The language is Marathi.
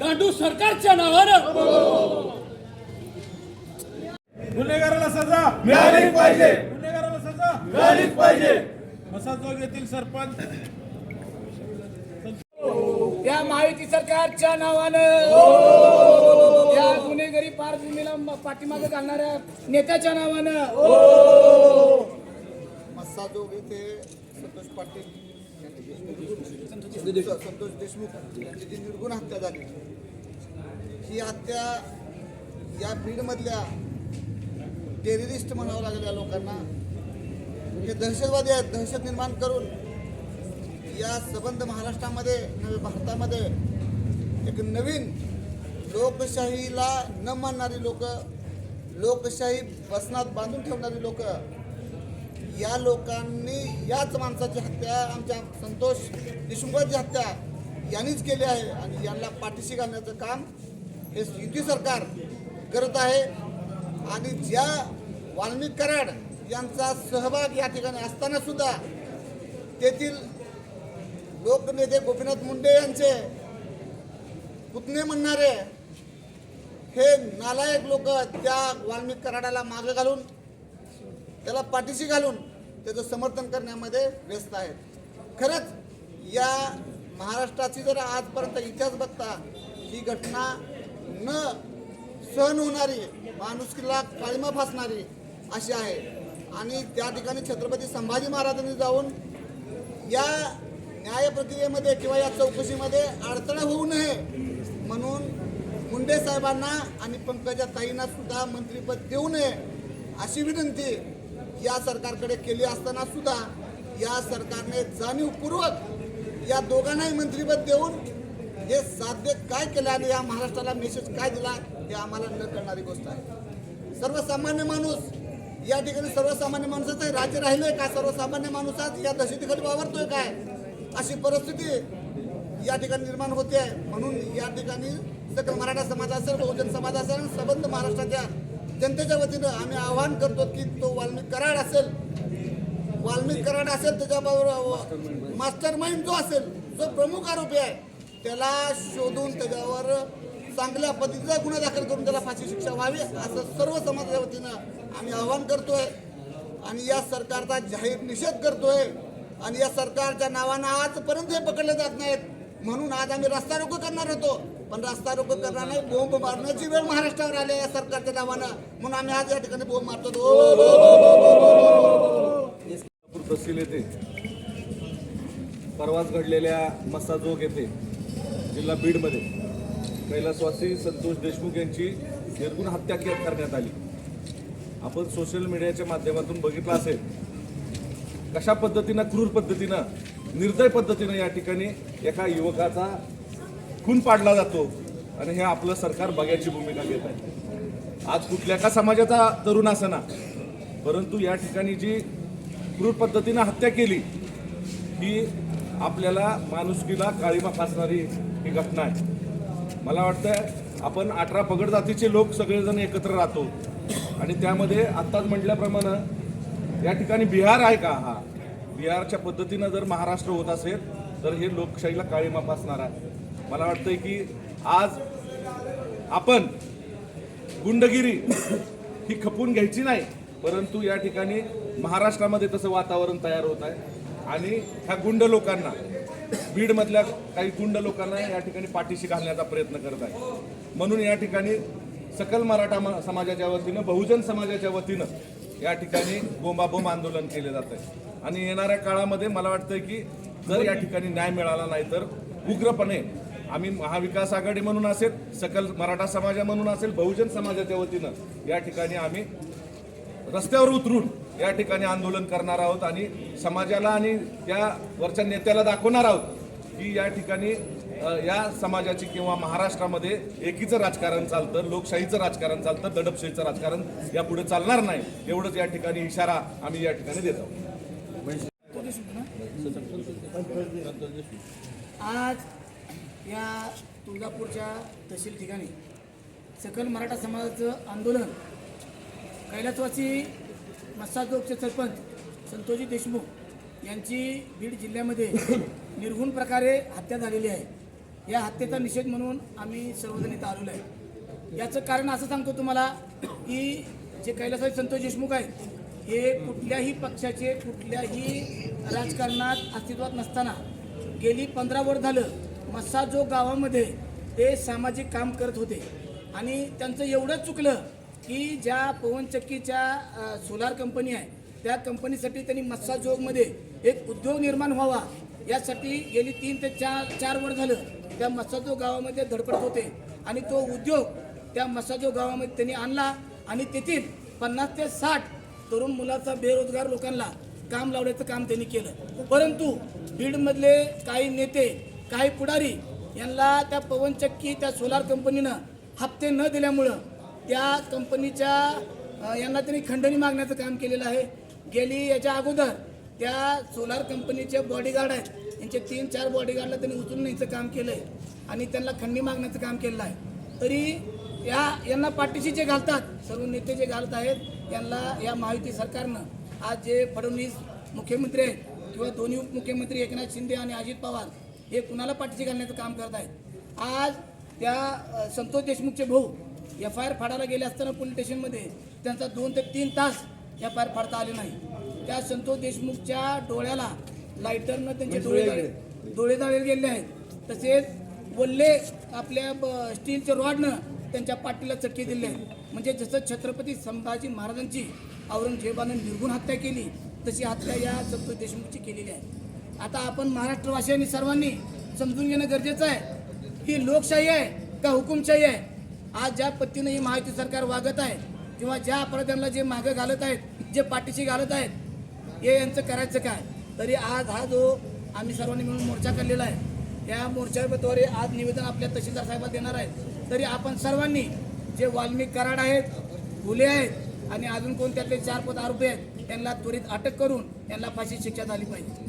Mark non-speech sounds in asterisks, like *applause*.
गांडू सरकारच्या नावानं. गुन्हेगाराला सजा. मिळालीच पाहिजे. गुन्हेगाराला सजा. मिळालीच पाहिजे. मसाजोग येथील सरपंच. त्या महायुती सरकारच्या नावानं. त्या गुन्हेगारी पार्श्वभूमीला पाठीमागे घालणाऱ्या नेत्याच्या नावानं. मस्साजोग येथे संतोष पाटील संतोष देशमुख यांची जी निर्गुण हत्या झाली. ही हत्या या बीडमधल्या टेररिस्ट म्हणावं लागल्या लोकांना. हे दहशतवादी आहेत दहशत निर्माण करून या सबंध महाराष्ट्रामध्ये नवे भारतामध्ये एक नवीन लोकशाहीला न मानणारी लोक लोकशाही बसनात बांधून ठेवणारी लोक या लोकांनी याच माणसाची हत्या आमच्या संतोष देशमुखाची हत्या यांनीच केली आहे आणि यांना पाठीशी घालण्याचं काम हे युती सरकार करत आहे. आणि ज्या वाल्मिक कराड यांचा सहभाग या ठिकाणी असताना सुद्धा तेथील लोकनेते गोपीनाथ मुंडे यांचे पुतणे म्हणणारे हे नालायक लोक त्या वाल्मिक कराडाला मागे घालून त्याला पाठीशी घालून त्याचं समर्थन करण्यामध्ये व्यस्त आहेत. खरंच या महाराष्ट्राची जर आजपर्यंत इतिहास बघता ही घटना न सहन होणारी माणुसकीला काळीमा फासणारी अशी आहे. आणि त्या ठिकाणी छत्रपती संभाजी महाराजांनी जाऊन या न्याय प्रक्रियेमध्ये किंवा या चौकशीमध्ये अडथळा होऊ नये म्हणून मुंडे साहेबांना आणि पंकजा ताईंना सुद्धा मंत्रिपद देऊ नये अशी विनंती या सरकारकडे केली असताना सुद्धा या सरकारने जाणीवपूर्वक या दोघांनाही मंत्रीपद देऊन हे साध्य काय केलं आणि या महाराष्ट्राला मेसेज काय दिला हे आम्हाला न कळणारी गोष्ट आहे. सर्वसामान्य माणूस या ठिकाणी सर्वसामान्य माणसाचं राज्य राहिलंय का? सर्वसामान्य माणूस आज या दहशतीखाली वावरतोय काय? अशी परिस्थिती या ठिकाणी निर्माण होते आहे. म्हणून या ठिकाणी सकल मराठा समाज असेल बहुजन समाज असेल सबंध महाराष्ट्राच्या जनतेच्या वतीनं आम्ही आवाहन करतो की तो वाल्मिक कराड असेल वाल्मिक कराड असेल त्याच्याबरोबर मास्टर माइंड जो असेल जो प्रमुख आरोपी आहे त्याला शोधून त्याच्यावर चांगल्या पद्धतीचा गुन्हा दाखल करून त्याला फाशी शिक्षा व्हावी असं सर्व समाजाच्या वतीनं आम्ही आवाहन करतोय. आणि या सरकारचा जाहीर निषेध करतोय. आणि या सरकारच्या नावानं आजपर्यंत हे पकडले जात नाहीत. म्हणून आज आम्ही रस्ता रोको करणार होतो. पण रस्ता रोको करणार नाही बोंब मारण्याची वेळ महाराष्ट्रावर आली या सरकारच्या नावानं म्हणून आम्ही आज या ठिकाणी बोंब मारतो तहसील येथे परवाच घडलेल्या मसाजोग येथे जिल्हा बीडमध्ये कैलासवासी संतोष देशमुख यांची निर्गुण हत्या के- करण्यात आली आपण सोशल मीडियाच्या माध्यमातून बघितलं असेल कशा पद्धतीनं क्रूर पद्धतीनं निर्दय पद्धतीनं या ठिकाणी एका युवकाचा खून पाडला जातो. आणि हे आपलं सरकार बघायची भूमिका घेत आहे. आज कुठल्या का समाजाचा तरुण असेना परंतु या ठिकाणी जी क्रूर पद्धतीनं हत्या केली ही आपल्याला माणुसकीला काळीमा फासणारी ही घटना आहे. मला वाटतं आपण अठरा पगड जातीचे लोक सगळेजण एकत्र राहतो. आणि त्यामध्ये आत्ताच म्हटल्याप्रमाणे या ठिकाणी बिहार आहे का? हा. बिहारच्या पद्धतीनं जर महाराष्ट्र होत असेल तर हे लोकशाहीला काळीमा फासणार आहे. मला वाटतंय की आज आपण गुंडगिरी ही खपून घ्यायची नाही परंतु या ठिकाणी महाराष्ट्रामध्ये तसं वातावरण तयार होत आहे. आणि ह्या गुंड लोकांना बीडमधल्या काही गुंड लोकांना या ठिकाणी पाठीशी घालण्याचा प्रयत्न करत आहे. म्हणून या ठिकाणी सकल मराठा समाजाच्या वतीनं बहुजन समाजाच्या वतीनं या ठिकाणी बोंबाबोंब आंदोलन केले जात आहे. आणि येणाऱ्या काळामध्ये मला वाटतं की जर या ठिकाणी न्याय मिळाला नाही तर उग्रपणे आम्ही महाविकास आघाडी म्हणून असेल सकल मराठा समाजा म्हणून असेल बहुजन समाजाच्या वतीनं या ठिकाणी आम्ही रस्त्यावर उतरून या ठिकाणी आंदोलन करणार आहोत आणि समाजाला आणि त्या वरच्या नेत्याला दाखवणार आहोत की या ठिकाणी या समाजाची किंवा महाराष्ट्रामध्ये एकीचं राजकारण चालतं लोकशाहीचं राजकारण चालतं दडपशाहीचं राजकारण यापुढे चालणार नाही एवढंच या ठिकाणी इशारा आम्ही या ठिकाणी देत आहोत. आज या तुळजापूरच्या तहसील ठिकाणी सकल मराठा समाजाचं आंदोलन कैलासवासी मस्साजोगचे सरपंच संतोषी देशमुख यांची बीड जिल्ह्यामध्ये *coughs* निर्घुण प्रकारे हत्या झालेली आहे. या हत्येचा निषेध म्हणून आम्ही सर्वजण इथं आलेलो आहे. याचं कारण असं सांगतो तुम्हाला की जे कैलासवासी संतोष देशमुख आहेत हे कुठल्याही पक्षाचे कुठल्याही राजकारणात अस्तित्वात नसताना गेली पंधरा वर्ष झालं मस्साजो गावामध्ये ते सामाजिक काम करत होते. आणि त्यांचं एवढं चुकलं की ज्या पवनचक्कीच्या सोलार कंपनी आहे त्या कंपनीसाठी त्यांनी मस्साजोगमध्ये एक उद्योग निर्माण व्हावा यासाठी गेली तीन ते चार चार वर्ष झालं त्या मस्साजो गावामध्ये धडपडत होते. आणि तो उद्योग त्या मस्साजो गावामध्ये त्यांनी आणला आणि तेथील पन्नास ते साठ तरुण मुलाचा बेरोजगार लोकांना काम लावण्याचं काम त्यांनी केलं. परंतु बीडमधले काही नेते काही पुढारी यांना त्या पवनचक्की त्या सोलार कंपनीनं हप्ते न दिल्यामुळं त्या कंपनीच्या यांना त्यांनी खंडणी मागण्याचं काम केलेलं आहे. गेली याच्या अगोदर त्या सोलार कंपनीचे बॉडीगार्ड आहेत. यांचे तीन चार बॉडीगार्डला त्यांनी उचलून न्यायचं काम केलं आहे आणि त्यांना खंडणी मागण्याचं काम केलेलं आहे. तरी या यांना पाठीशी जे घालतात सर्व नेते जे घालत आहेत यांना या महायुती सरकारनं आज जे फडणवीस मुख्यमंत्री आहेत किंवा दोन्ही उपमुख्यमंत्री एकनाथ शिंदे आणि अजित पवार हे कुणाला पाठीशी घालण्याचं काम करत आहेत आज त्या संतोष देशमुखचे भाऊ एफ आय आर फाडायला गेले असताना पोलीस स्टेशनमध्ये त्यांचा दोन ते तीन तास एफ आय आर फाडता आले नाही. त्या संतोष देशमुखच्या डोळ्याला लायटरनं त्यांचे डोळे जाळे- डोळे जाळे गेले आहेत. तसेच बोलले आपल्या स्टीलच्या रॉडनं त्यांच्या पाठीला चटके दिले म्हणजे जसं छत्रपती संभाजी महाराजांची औरंगजेबानं निर्गुण हत्या केली तशी हत्या या संतोष देशमुखची केलेली आहे. आता आपण महाराष्ट्रवासियांनी सर्वांनी समजून घेणं गरजेचं आहे. ही लोकशाही आहे का हुकुमशाही आहे? आज ज्या पद्धतीनं ही महायुती सरकार वागत आहे किंवा ज्या अपराध्यांना जे मागं घालत आहेत जे पाठीशी घालत आहेत हे यांचं करायचं काय? तरी आज हा जो आम्ही सर्वांनी मिळून मोर्चा काढलेला आहे या मोर्चाद्वारे आज निवेदन आपल्या तहसीलदार साहेबात देणार आहे. तरी आपण सर्वांनी जे वाल्मिक कराड आहेत फुले आहेत आणि अजून कोणत्यातले चार पद आरोपी आहेत त्यांना त्वरित अटक करून त्यांना फाशी शिक्षा झाली पाहिजे.